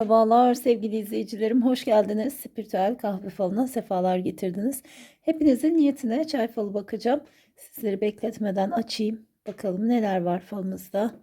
Merhabalar sevgili izleyicilerim, hoş geldiniz. Spiritüel kahve falına sefalar getirdiniz. Hepinizin niyetine çay falı bakacağım. Sizleri bekletmeden açayım. Bakalım neler var falımızda.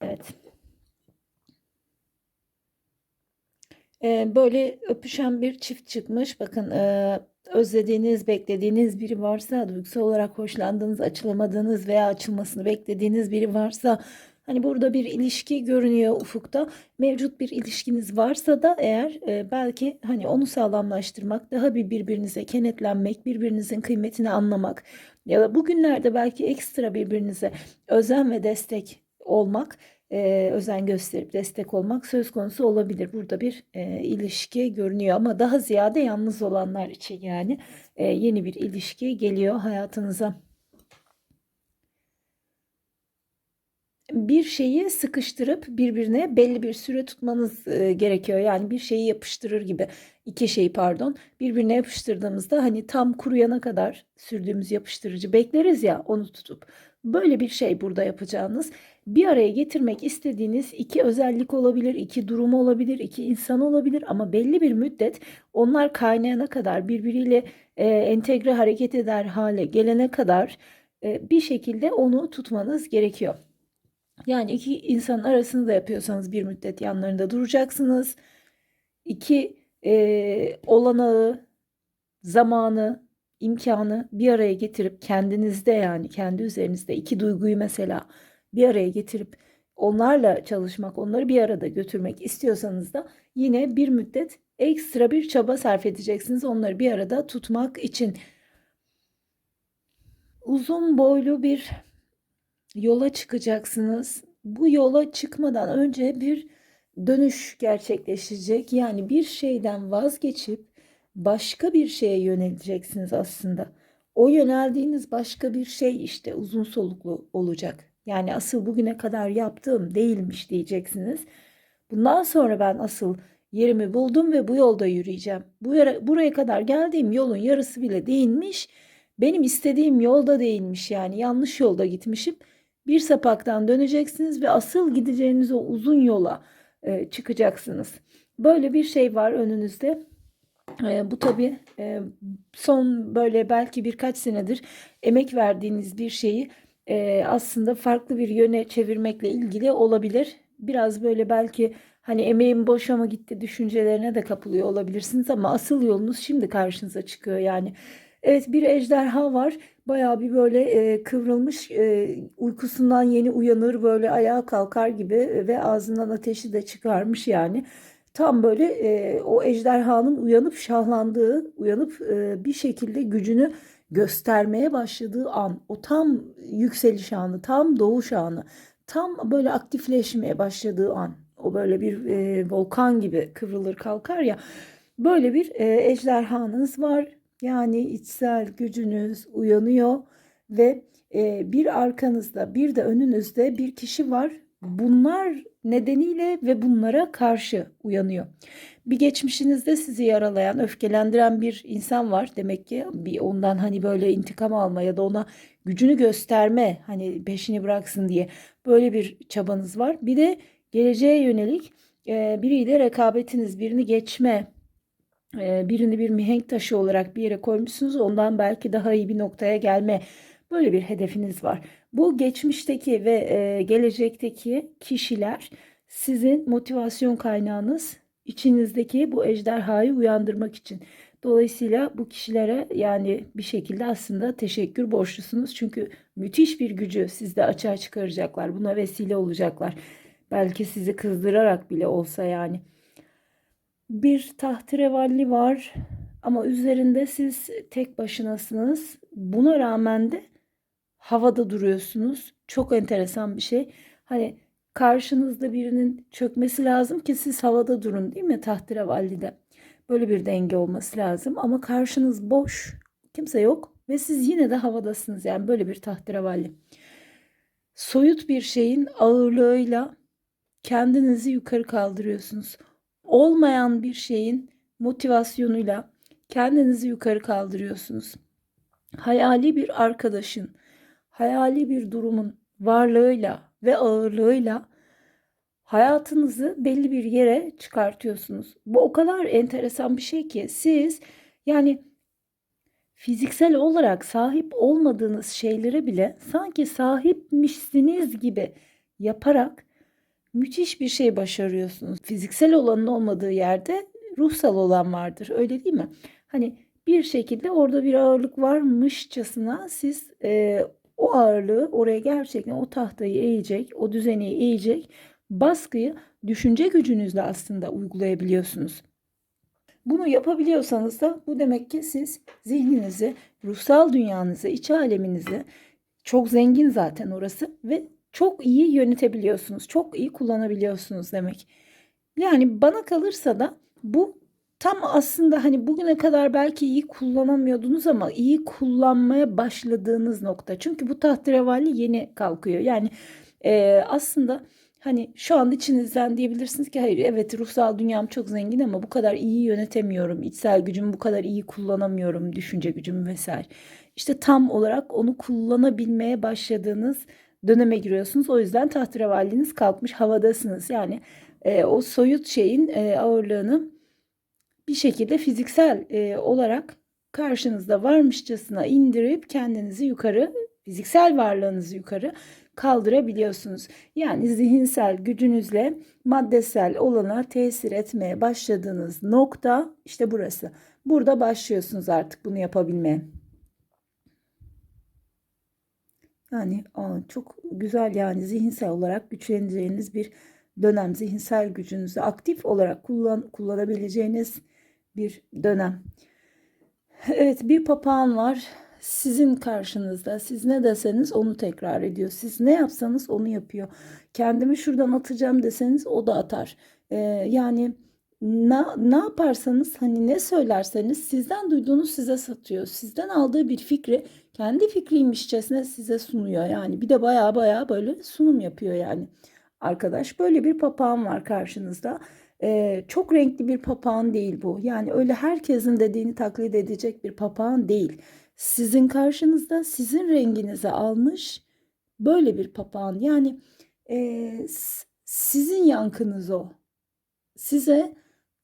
Evet. Ee, böyle öpüşen bir çift çıkmış. Bakın e, özlediğiniz, beklediğiniz biri varsa, duygusal olarak hoşlandığınız, açılamadığınız veya açılmasını beklediğiniz biri varsa Hani burada bir ilişki görünüyor ufukta. Mevcut bir ilişkiniz varsa da eğer e, belki hani onu sağlamlaştırmak, daha bir birbirinize kenetlenmek, birbirinizin kıymetini anlamak ya da bugünlerde belki ekstra birbirinize özen ve destek olmak, e, özen gösterip destek olmak söz konusu olabilir. Burada bir e, ilişki görünüyor ama daha ziyade yalnız olanlar için yani e, yeni bir ilişki geliyor hayatınıza. Bir şeyi sıkıştırıp birbirine belli bir süre tutmanız e, gerekiyor. Yani bir şeyi yapıştırır gibi iki şeyi pardon birbirine yapıştırdığımızda hani tam kuruyana kadar sürdüğümüz yapıştırıcı bekleriz ya onu tutup böyle bir şey burada yapacağınız bir araya getirmek istediğiniz iki özellik olabilir, iki durum olabilir, iki insan olabilir ama belli bir müddet onlar kaynayana kadar birbiriyle e, entegre hareket eder hale gelene kadar e, bir şekilde onu tutmanız gerekiyor. Yani iki insanın arasını da yapıyorsanız bir müddet yanlarında duracaksınız. İki e, olanağı, zamanı, imkanı bir araya getirip kendinizde yani kendi üzerinizde iki duyguyu mesela bir araya getirip onlarla çalışmak, onları bir arada götürmek istiyorsanız da yine bir müddet ekstra bir çaba sarf edeceksiniz onları bir arada tutmak için. Uzun boylu bir yola çıkacaksınız. Bu yola çıkmadan önce bir dönüş gerçekleşecek. Yani bir şeyden vazgeçip başka bir şeye yöneleceksiniz aslında. O yöneldiğiniz başka bir şey işte uzun soluklu olacak. Yani asıl bugüne kadar yaptığım değilmiş diyeceksiniz. Bundan sonra ben asıl yerimi buldum ve bu yolda yürüyeceğim. Bu yere, buraya kadar geldiğim yolun yarısı bile değilmiş. Benim istediğim yolda değilmiş yani yanlış yolda gitmişim bir sapaktan döneceksiniz ve asıl gideceğiniz o uzun yola e, çıkacaksınız. Böyle bir şey var önünüzde. E, bu tabii e, son böyle belki birkaç senedir emek verdiğiniz bir şeyi e, aslında farklı bir yöne çevirmekle ilgili olabilir. Biraz böyle belki hani emeğim boşa mı gitti düşüncelerine de kapılıyor olabilirsiniz ama asıl yolunuz şimdi karşınıza çıkıyor yani. Evet bir ejderha var. Bayağı bir böyle e, kıvrılmış e, uykusundan yeni uyanır böyle ayağa kalkar gibi e, ve ağzından ateşi de çıkarmış yani. Tam böyle e, o ejderhanın uyanıp şahlandığı, uyanıp e, bir şekilde gücünü göstermeye başladığı an. O tam yükseliş anı, tam doğuş anı, tam böyle aktifleşmeye başladığı an. O böyle bir e, volkan gibi kıvrılır kalkar ya. Böyle bir e, ejderhanız var yani içsel gücünüz uyanıyor ve e, bir arkanızda bir de önünüzde bir kişi var. Bunlar nedeniyle ve bunlara karşı uyanıyor. Bir geçmişinizde sizi yaralayan, öfkelendiren bir insan var. Demek ki bir ondan hani böyle intikam alma ya da ona gücünü gösterme, hani peşini bıraksın diye böyle bir çabanız var. Bir de geleceğe yönelik e, biriyle rekabetiniz, birini geçme, birini bir mihenk taşı olarak bir yere koymuşsunuz. Ondan belki daha iyi bir noktaya gelme böyle bir hedefiniz var. Bu geçmişteki ve gelecekteki kişiler sizin motivasyon kaynağınız içinizdeki bu ejderhayı uyandırmak için. Dolayısıyla bu kişilere yani bir şekilde aslında teşekkür borçlusunuz. Çünkü müthiş bir gücü sizde açığa çıkaracaklar. Buna vesile olacaklar. Belki sizi kızdırarak bile olsa yani bir tahterevalli var ama üzerinde siz tek başınasınız. Buna rağmen de havada duruyorsunuz. Çok enteresan bir şey. Hani karşınızda birinin çökmesi lazım ki siz havada durun değil mi tahterevallide? Böyle bir denge olması lazım ama karşınız boş. Kimse yok ve siz yine de havadasınız. Yani böyle bir tahterevalli. Soyut bir şeyin ağırlığıyla kendinizi yukarı kaldırıyorsunuz olmayan bir şeyin motivasyonuyla kendinizi yukarı kaldırıyorsunuz. Hayali bir arkadaşın, hayali bir durumun varlığıyla ve ağırlığıyla hayatınızı belli bir yere çıkartıyorsunuz. Bu o kadar enteresan bir şey ki siz yani fiziksel olarak sahip olmadığınız şeylere bile sanki sahipmişsiniz gibi yaparak müthiş bir şey başarıyorsunuz. Fiziksel olanın olmadığı yerde ruhsal olan vardır. Öyle değil mi? Hani bir şekilde orada bir ağırlık varmışçasına siz e, o ağırlığı oraya gerçekten o tahtayı eğecek, o düzeni eğecek baskıyı düşünce gücünüzle aslında uygulayabiliyorsunuz. Bunu yapabiliyorsanız da bu demek ki siz zihninizi, ruhsal dünyanızı, iç aleminizi çok zengin zaten orası ve çok iyi yönetebiliyorsunuz. Çok iyi kullanabiliyorsunuz demek. Yani bana kalırsa da bu tam aslında hani bugüne kadar belki iyi kullanamıyordunuz ama iyi kullanmaya başladığınız nokta. Çünkü bu tahterevalli yeni kalkıyor. Yani e, aslında Hani şu an içinizden diyebilirsiniz ki hayır evet ruhsal dünyam çok zengin ama bu kadar iyi yönetemiyorum. içsel gücümü bu kadar iyi kullanamıyorum. Düşünce gücümü vesaire. İşte tam olarak onu kullanabilmeye başladığınız döneme giriyorsunuz. O yüzden tahtirevalliniz kalkmış havadasınız. Yani e, o soyut şeyin e, ağırlığını bir şekilde fiziksel e, olarak karşınızda varmışçasına indirip kendinizi yukarı, fiziksel varlığınızı yukarı kaldırabiliyorsunuz. Yani zihinsel gücünüzle maddesel olana tesir etmeye başladığınız nokta işte burası. Burada başlıyorsunuz artık bunu yapabilmeye. Yani çok güzel yani zihinsel olarak güçleneceğiniz bir dönem. Zihinsel gücünüzü aktif olarak kullan, kullanabileceğiniz bir dönem. Evet bir papağan var sizin karşınızda. Siz ne deseniz onu tekrar ediyor. Siz ne yapsanız onu yapıyor. Kendimi şuradan atacağım deseniz o da atar. Ee, yani ne, ne yaparsanız hani ne söylerseniz sizden duyduğunuz size satıyor. Sizden aldığı bir fikri kendi fikriymişçesine size sunuyor. Yani bir de baya baya böyle sunum yapıyor yani. Arkadaş böyle bir papağan var karşınızda. Ee, çok renkli bir papağan değil bu. Yani öyle herkesin dediğini taklit edecek bir papağan değil sizin karşınızda sizin renginizi almış böyle bir papağan. Yani e, sizin yankınız o. Size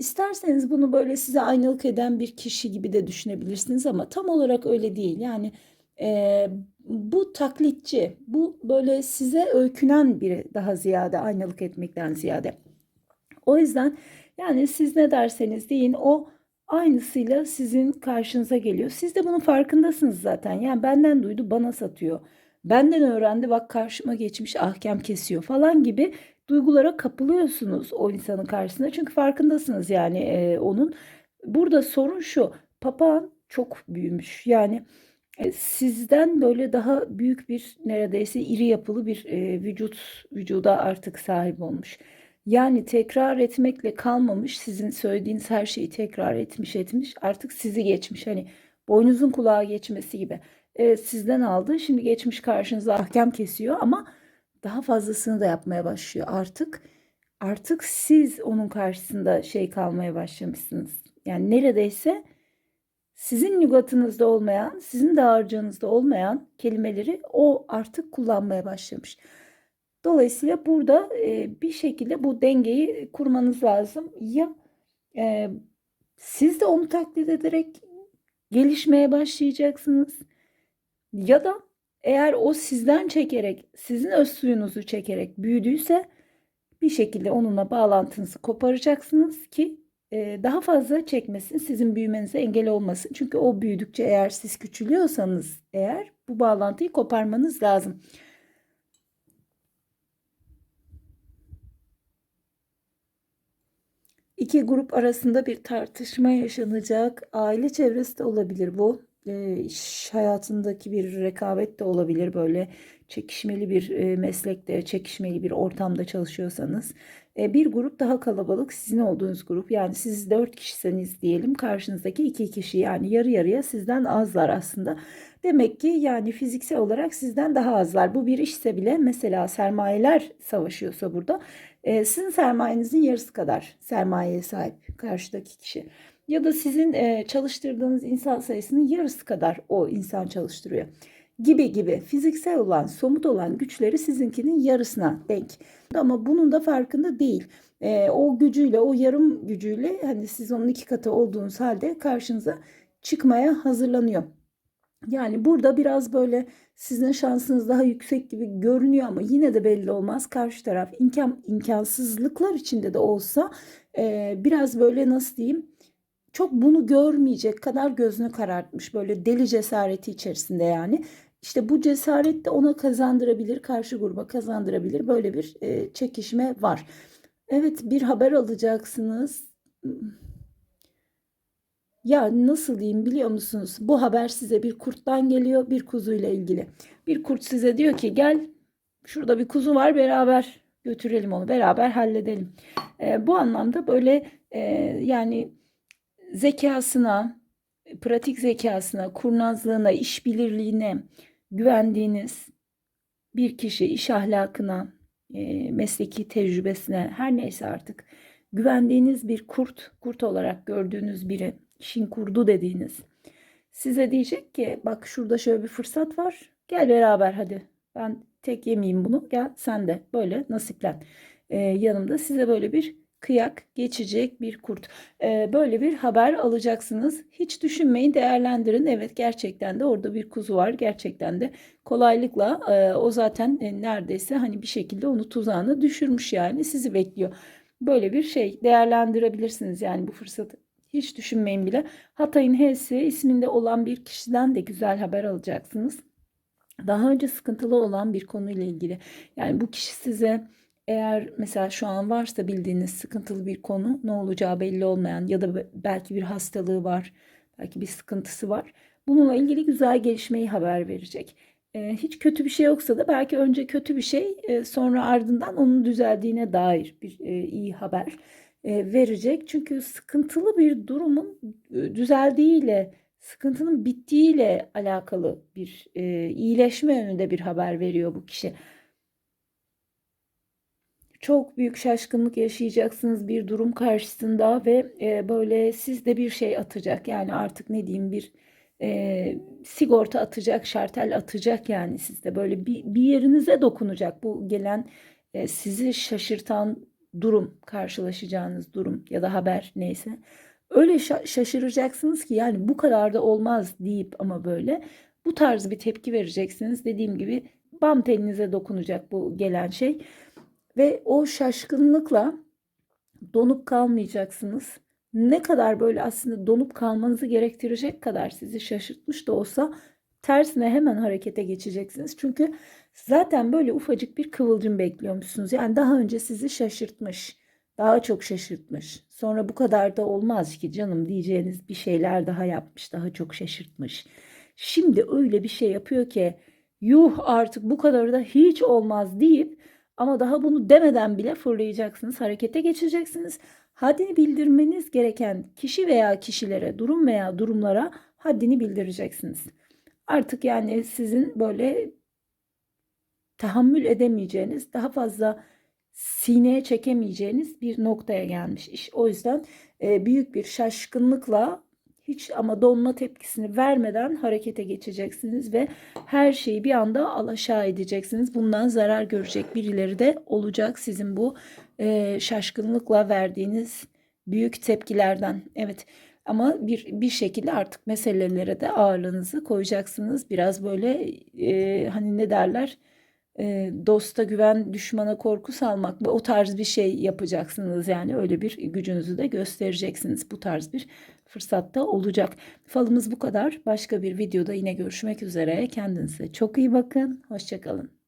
isterseniz bunu böyle size aynalık eden bir kişi gibi de düşünebilirsiniz ama tam olarak öyle değil. Yani e, bu taklitçi, bu böyle size öykünen biri daha ziyade aynalık etmekten ziyade. O yüzden yani siz ne derseniz deyin o aynısıyla sizin karşınıza geliyor. Siz de bunun farkındasınız zaten. Yani benden duydu bana satıyor. Benden öğrendi bak karşıma geçmiş ahkam kesiyor falan gibi duygulara kapılıyorsunuz o insanın karşısında. Çünkü farkındasınız yani e, onun. Burada sorun şu papağan çok büyümüş. Yani e, sizden böyle daha büyük bir neredeyse iri yapılı bir e, vücut vücuda artık sahip olmuş. Yani tekrar etmekle kalmamış sizin söylediğiniz her şeyi tekrar etmiş etmiş artık sizi geçmiş hani boynuzun kulağa geçmesi gibi evet, sizden aldı şimdi geçmiş karşınıza ahkam kesiyor ama daha fazlasını da yapmaya başlıyor artık artık siz onun karşısında şey kalmaya başlamışsınız yani neredeyse sizin lügatınızda olmayan sizin dağarcığınızda olmayan kelimeleri o artık kullanmaya başlamış. Dolayısıyla burada e, bir şekilde bu dengeyi kurmanız lazım. Ya e, siz de onu taklit ederek gelişmeye başlayacaksınız ya da eğer o sizden çekerek, sizin öz suyunuzu çekerek büyüdüyse bir şekilde onunla bağlantınızı koparacaksınız ki e, daha fazla çekmesin, sizin büyümenize engel olmasın. Çünkü o büyüdükçe eğer siz küçülüyorsanız eğer bu bağlantıyı koparmanız lazım. İki grup arasında bir tartışma yaşanacak. Aile çevresi de olabilir bu. E, iş hayatındaki bir rekabet de olabilir böyle çekişmeli bir e, meslekte, çekişmeli bir ortamda çalışıyorsanız. E, bir grup daha kalabalık sizin olduğunuz grup yani siz dört kişiseniz diyelim karşınızdaki iki kişi yani yarı yarıya sizden azlar aslında. Demek ki yani fiziksel olarak sizden daha azlar. Bu bir işse bile mesela sermayeler savaşıyorsa burada e, sizin sermayenizin yarısı kadar sermayeye sahip karşıdaki kişi. Ya da sizin e, çalıştırdığınız insan sayısının yarısı kadar o insan çalıştırıyor. gibi gibi fiziksel olan, somut olan güçleri sizinkinin yarısına denk. Ama bunun da farkında değil. E, o gücüyle, o yarım gücüyle hani siz onun iki katı olduğunuz halde karşınıza çıkmaya hazırlanıyor. Yani burada biraz böyle sizin şansınız daha yüksek gibi görünüyor ama yine de belli olmaz. Karşı taraf imkan imkansızlıklar içinde de olsa e, biraz böyle nasıl diyeyim çok bunu görmeyecek kadar gözünü karartmış böyle deli cesareti içerisinde yani. İşte bu cesaret de ona kazandırabilir, karşı gruba kazandırabilir. Böyle bir e, çekişme var. Evet bir haber alacaksınız. Ya nasıl diyeyim biliyor musunuz? Bu haber size bir kurttan geliyor, bir kuzuyla ilgili. Bir kurt size diyor ki gel şurada bir kuzu var beraber götürelim onu, beraber halledelim. E, bu anlamda böyle e, yani zekasına, pratik zekasına, kurnazlığına, işbirliğine güvendiğiniz bir kişi, iş ahlakına, e, mesleki tecrübesine her neyse artık güvendiğiniz bir kurt, kurt olarak gördüğünüz biri, işin kurdu dediğiniz size diyecek ki bak şurada şöyle bir fırsat var. Gel beraber hadi. Ben tek yemeyeyim bunu. Gel sen de böyle nasiplen. Ee, yanımda size böyle bir kıyak geçecek bir kurt. Ee, böyle bir haber alacaksınız. Hiç düşünmeyin, değerlendirin. Evet gerçekten de orada bir kuzu var. Gerçekten de kolaylıkla e, o zaten e, neredeyse hani bir şekilde onu tuzağına düşürmüş yani sizi bekliyor. Böyle bir şey değerlendirebilirsiniz yani bu fırsatı. Hiç düşünmeyin bile. Hatay'ın H'si isminde olan bir kişiden de güzel haber alacaksınız. Daha önce sıkıntılı olan bir konuyla ilgili. Yani bu kişi size eğer mesela şu an varsa bildiğiniz sıkıntılı bir konu ne olacağı belli olmayan ya da belki bir hastalığı var, belki bir sıkıntısı var. Bununla ilgili güzel gelişmeyi haber verecek. Ee, hiç kötü bir şey yoksa da belki önce kötü bir şey sonra ardından onun düzeldiğine dair bir e, iyi haber verecek. Çünkü sıkıntılı bir durumun e, düzeldiğiyle, sıkıntının bittiğiyle alakalı bir e, iyileşme yönünde bir haber veriyor bu kişi. Çok büyük şaşkınlık yaşayacaksınız bir durum karşısında ve e, böyle sizde bir şey atacak. Yani artık ne diyeyim bir e, sigorta atacak, şartel atacak yani sizde böyle bir, bir yerinize dokunacak bu gelen e, sizi şaşırtan durum, karşılaşacağınız durum ya da haber neyse. Öyle şa- şaşıracaksınız ki yani bu kadar da olmaz deyip ama böyle bu tarz bir tepki vereceksiniz. Dediğim gibi bam telinize dokunacak bu gelen şey. Ve o şaşkınlıkla donup kalmayacaksınız. Ne kadar böyle aslında donup kalmanızı gerektirecek kadar sizi şaşırtmış da olsa tersine hemen harekete geçeceksiniz. Çünkü zaten böyle ufacık bir kıvılcım bekliyormuşsunuz. Yani daha önce sizi şaşırtmış, daha çok şaşırtmış. Sonra bu kadar da olmaz ki canım diyeceğiniz bir şeyler daha yapmış, daha çok şaşırtmış. Şimdi öyle bir şey yapıyor ki yuh artık bu kadar da hiç olmaz deyip ama daha bunu demeden bile fırlayacaksınız, harekete geçeceksiniz. Haddini bildirmeniz gereken kişi veya kişilere, durum veya durumlara haddini bildireceksiniz. Artık yani sizin böyle tahammül edemeyeceğiniz, daha fazla sineye çekemeyeceğiniz bir noktaya gelmiş iş. O yüzden e, büyük bir şaşkınlıkla hiç ama donma tepkisini vermeden harekete geçeceksiniz ve her şeyi bir anda alaşağı edeceksiniz. Bundan zarar görecek birileri de olacak sizin bu e, şaşkınlıkla verdiğiniz büyük tepkilerden. Evet ama bir bir şekilde artık meselelere de ağırlığınızı koyacaksınız. Biraz böyle e, hani ne derler? E, dosta güven, düşmana korku salmak o tarz bir şey yapacaksınız. Yani öyle bir gücünüzü de göstereceksiniz. Bu tarz bir fırsatta olacak. Falımız bu kadar. Başka bir videoda yine görüşmek üzere. Kendinize çok iyi bakın. Hoşçakalın.